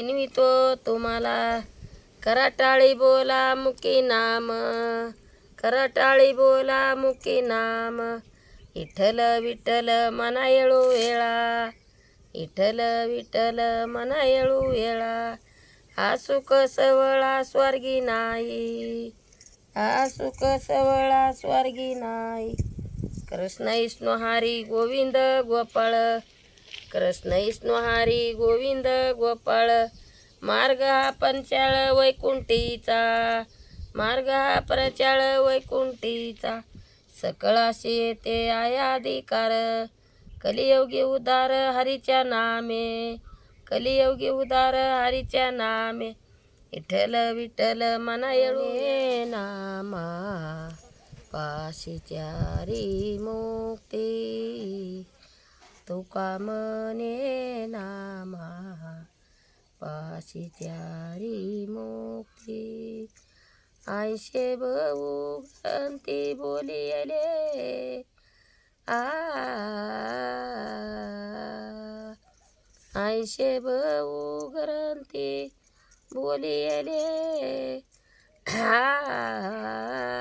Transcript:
विनवितो तुम्हाला कराटाळी बोला मुकी नाम. कराटाळी बोला मुकी नाम. विठ्ठल विठ्ठल मना येळू वेळा विठ्ठल विठ्ठल मना येळू वेळा हा सुख सवळा स्वर्गी नाही. हा सुख सवळा स्वर्गी नाही. कृष्ण विष्णू हरी गोविंद गोपाळ कृष्ण विष्णू गोविंद गोपाळ मार्ग हा पंचाळ वैकुंठीचा. मार्ग हा प्रचाळ वैकुंठीचा. सकळाशी येते आयाधिकार. कलियोगी उदार हरीच्या नामे. कलियोगी उदार हरीच्या नामे. विठ्ठल विठ्ठल मना येळू नामा. पाशी चारी मुक्ती. तुका मने नामा. पाशी त्यारी मुक्ती. आयशे बहु गंती बोलियले. आ. आयशे बहु ग्रंथी बोलियले. आ.